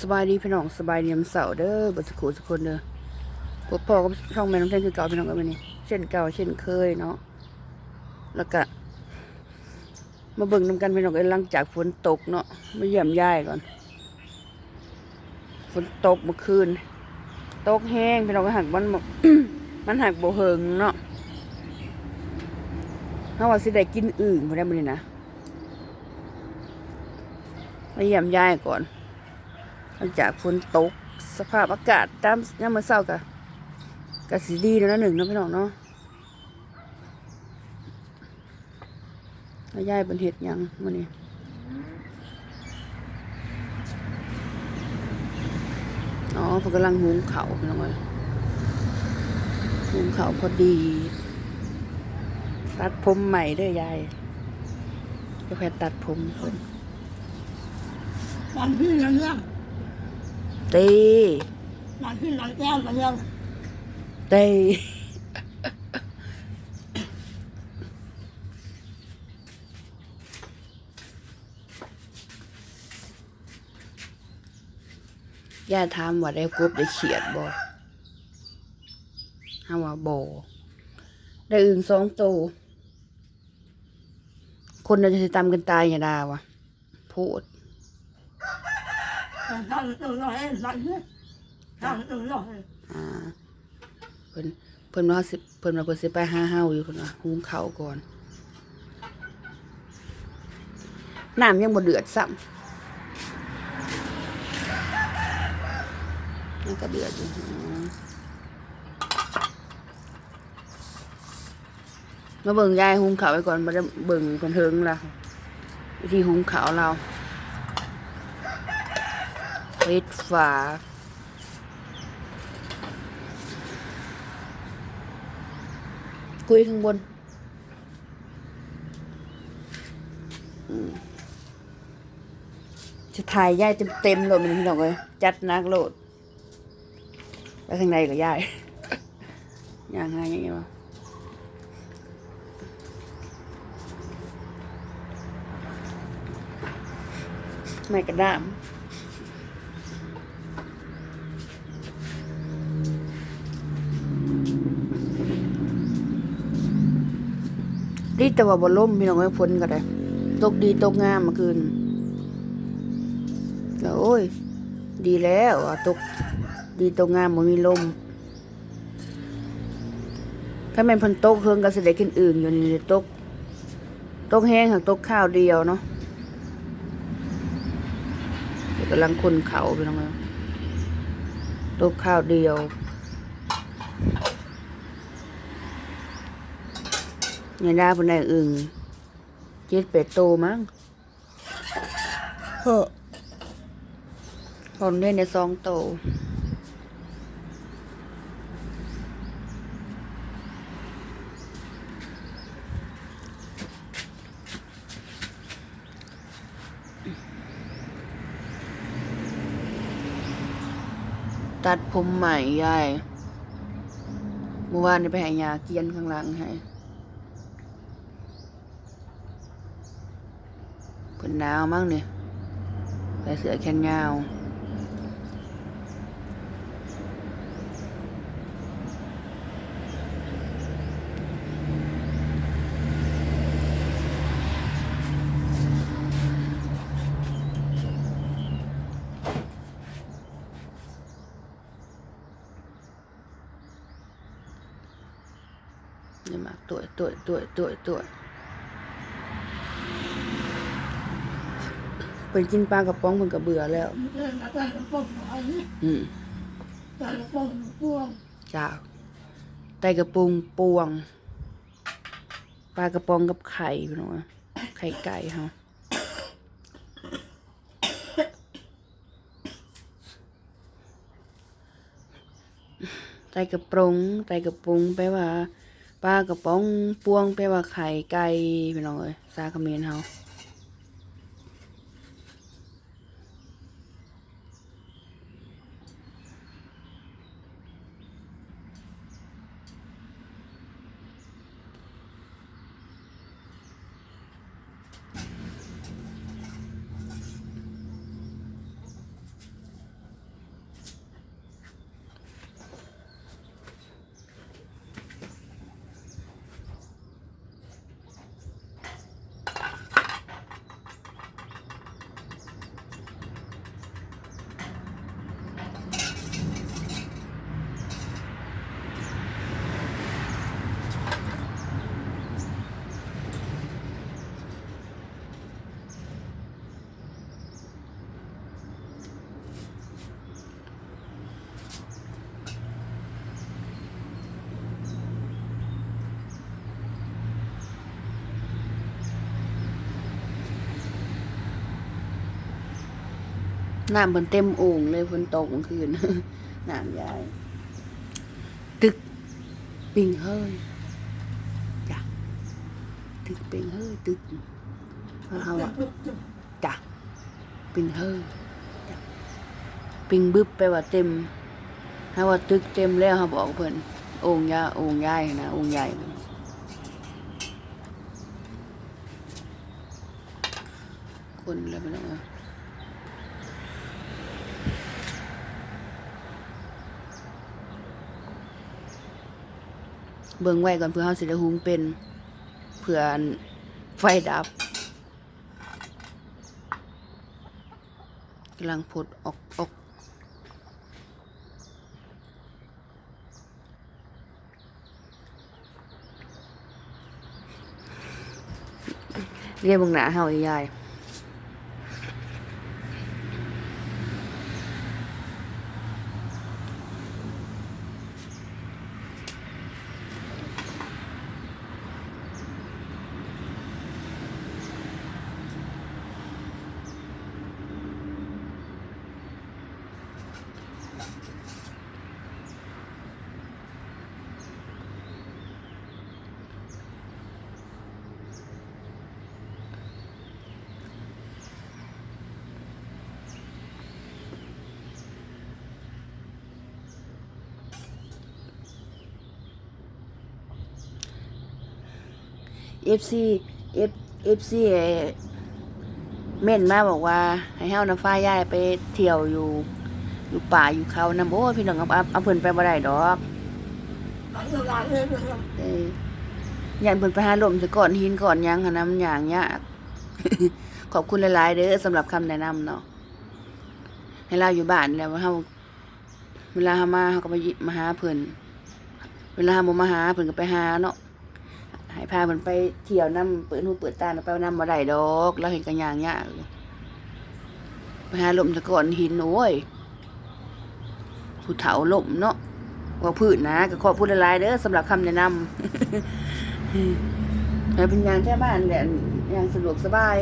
สบายดีพี่น้องสบายดียมเสาร์เด้อบัสกูสุกคนเด้อพวกพ่อก็ช่องแม่น้องแท่งคือเก่าพี่น้องกันวันนี้เช่นเก่าเช่นเคยเนาะแล้วก็มาเบิ่งนำกันพี่น้องเอ้ยหลังจากฝนตกเนาะมาเยี่ยมยายก่อนฝนตกเมื่อคืนตกแห้งพี่น้องก็หักมันมันหักโบเหิงเนาะถ้าว่าสิได้กินอื่นพอได้มื้อนี้นะมาเยี่ยมยายก่อน หลังจากฝนตกสภาพอากาศตามยามมื้อเช้ากะกะสิดีแล้วนะหนึ่งเนาะพี่น้องเนาะแล้วยายเป็นเห็ดยังมื้อนี้อ๋อเพิ่นกำลังหุงข้าวพี่น้องเอ้ยหุงข้าวพอดีตัดผมใหม่ด้อยยายก็แค่ตัดผมเพิ่นมันขึ้นแล้ว เนี่ยตีมันขึ้นหลังแก้วมาเนี่ยตีย่าถามว่าได้กบได้เขียดบ่ห้าว่าบ่ได้อื่นสองตัวคนเราจะสิตามกันตายอย่าดาวะพูดทำตัวน้ อ่าเพิ่นเพิ่นว่าสิเพิ่นว่าเพิ่นสิไปหาเฮาอยู่เพิ่นว่าหุงข้าวก่อนน้ำยังบ่เดือดซ้ำมันก็เดือดอยู่มาเบิ่งยายหุงข้าวไว้ก่อนบ่ได้เบิ่งคนเทิงล่ะวิธีหุงข้าวเรา ปิดฝา คุยข้างบนจะถ่ายย่ายเต็มๆโหลดมันพี่น้องเลยจัดนักโหลดไปข้างในกับย่ายย่างไงยังไงวะไม่กระด้าม ดีแต่ว่าบ่ล่มพี่น้องเอ้ฝนก็ได้ ตกดีตกงามเมื่อคืนก็โอ้ย ดีแล้วอะตกดีตกงามบ่มีลมถ้าแม่นพิ่นตกเพิ่งก็เสิได้กินอื่นอยู่นี่ตกตกแห้งหักตกข้าวเดียวเนาะเดี๋ยวกำลังคนเขาพี่น้องเอ้ตกข้าวเดียว เนี่ยได้บนได้อึ่งเจ็ดเป็ดโตมั้งเฮ้อคนเนี่ยในสองโตตัดผมใหม่ยาย เมื่อวานนี้ไปใหายาเกียนข้างหลังให้ เพิ่นหนาวมั้งเนี่ยใส่เสื้อแขนยาวเนี่ยมากตัวตัวตัวตัวตัว เพิ่นกินปลากระป๋องเพิ่นก็เบื่อแล้วเดินมาแต่กระป๋องน้อยนี่อืมแต่กระป๋องพ่วงจ้าไตกระปุงปวงปลากระป๋องกับไข่พี่น้องอะไข่ไก่เฮาไตกระปรุงไตกระปุงแปลว่าปลากระป๋องปวงแปลว่าไข่ไก่พี่น้องเอ้ยซาคาเขมนเฮา น้ำเพิ่นเต็มโอ่งเลยฝนตกเมื่อคืนน้ำยาย ตึกปิงเฮ้ยจ้ะตึกปิงเฮ้ยตึกเอาอะจ้ะปิงเฮ้ยปิงบึบไปว่าเต็มถ้าว่าตึกเต็มแล้วเขาบอกเพิ่นโอ่งยาโอ่งยายนะโอ่งใหญ่คนแล้วไปแล้ว เบิ่งไว้ก่อนเพื่อเฮาสิได้หุงเป็นเพื่อไฟดับกำลังพดออกออกเรียกเบิ่งหน้าเฮาอียาย FC F FC เอ่อเม่นมาบอกว่า ให้เฮาน้ำฟ้าย่ายไปเที่ยวอยู่อยู่ป่าอยู่เขานำโอ้ยพี่น้องเอาเอาเอาเพิ่นไปบ่ได้ดอกหลายหลายเลยเลยเอ้ยย่านเพิ่นไปหาลมซะก่อนหินก่อนหยังหันนำหยังยากขอบคุณหลาย ๆ เด้อสำหรับคำแนะนำเนาะให้เราอยู่บ้านแล้วเฮาเวลาเฮามาเฮาก็มายิมาหาเพิ่นเวลาเฮาบ่มาหาเพิ่นก็ไปหาเนาะ ให้พามันไปเที่ยวน้ำเปิดหูเปิดตาไปน้ำมาได้ดอกเราเห็นกันอย่างยากอยู่ไปหาลมตะกอนหินโอ้ยผู้เฒ่าลมเนาะว่าพืชนะก็ขอพูดหลายๆเด้อสำหรับคำแนะนำให้เป็นอยางแค่บ้านแหละอย่างสะดวกสบาย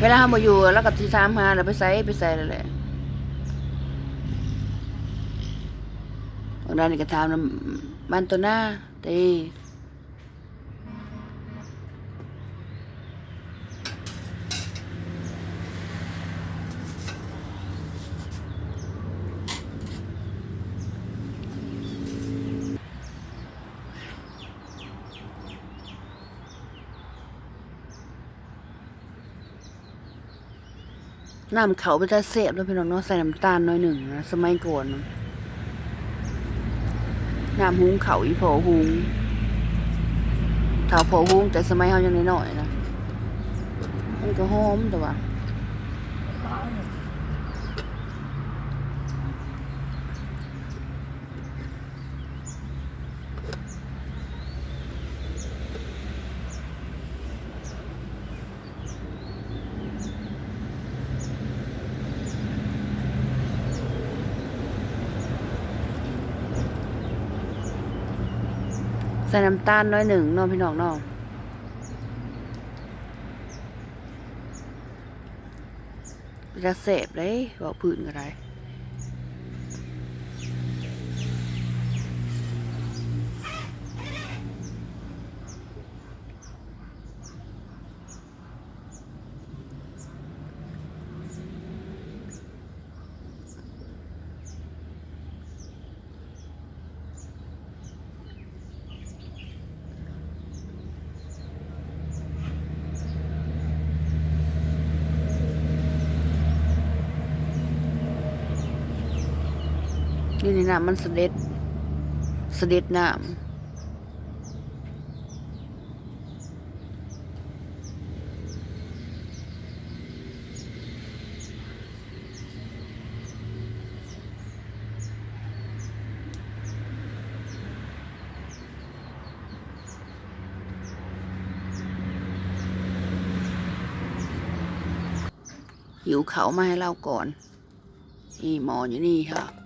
เวลาเรามาอยู่แล้วกับที่ถามหาเราไปใส่ไปใส่แล้วแหละบางด้านนี่ก็ถา มนำบ้านตัวหน้าเตน้ำเขาไปแต่เสพแล้วพี่น้องเนาะใส่น้ำตาลน้อยหนึ่งนะสมัยก่อนเน้ำหุงเขาอีพอหุงเข่าพอหุงแต่สมัยเขายังน้อยๆนะมันก็หอมแต่ว่า ใส่น้ำตาลน้อยหนึ่งน้องพี่น้องน้องจะเสพเลยบอกพื้นก็ได้ นี่นี่น้ำมันเสด็จ เสด็จน้ำหิวเขามาให้เราก่อน นี่หมออยู่นี่ค่ะ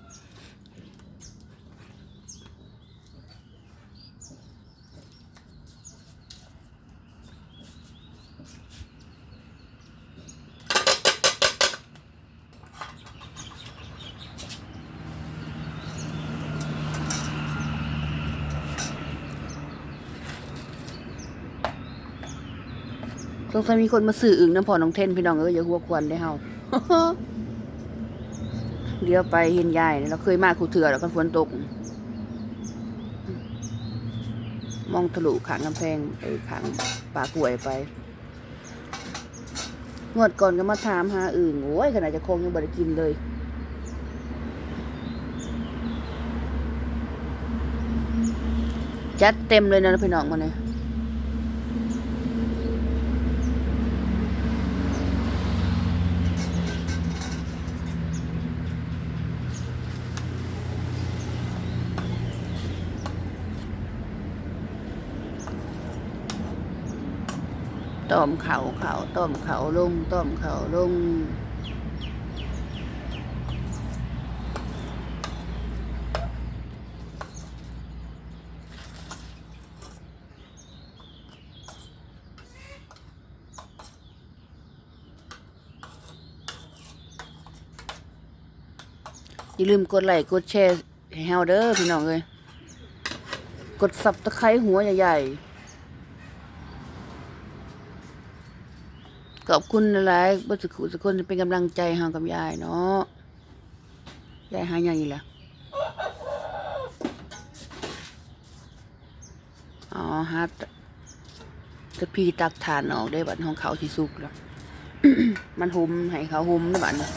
สงสัยมีคนมาสื่ออึ่งน้ำพอน้องเทนพี่น้องเอ้ยอย่าหัวควันได้เฮาเดี๋ยวไปเห็นยายเราเคยมาคูเถื่อแล้วกันฝนตก มองทะลุขางกำแพงไอ้ขางป่ากล้วยไปงวดก่อนก็มาถามหาอึ่งโอ้ยขนาดจะคงยังบ่ได้กินเลยจัดเต็มเลยนะพี่น้องมาเนี่ย ต้มเขาเขาต้มเขาลงต้มเขาลงอย่าลืมกดไลค์กดแชร์ให้เฮาเด้อพี่น้องเอ้ยกดสับตะไคร้หัวใหญ่ๆ อบคุณหลายๆบ่สุขุสุคนเป็นกำลังใจให้เฮากับยายเนาะยายหายยังอีกล่ะอ๋อฮะตะพี่ตักทานออกได้บัดของเขาที่สุกแล้ว มันหุมให้เขาหุมนะบัดนี้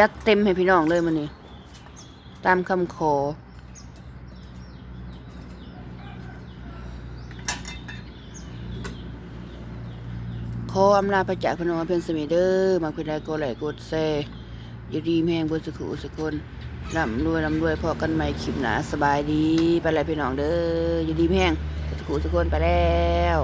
จัดเต็มให้พี่น้องเลยมันนี่ตามคำขอ ขออำลาพระจากพระนองเพียงสมิเดอร์มาพิดาโกไหลกดแซ่อย่ดีแมงบนสุขุสุคนร่ำรวยร่ำรวยพอกันใหม่คลิปหนาสบายดี ไปเลยพี่น้องเด้ออย่ดีแมงบนสุขุสุคนไปแล้ว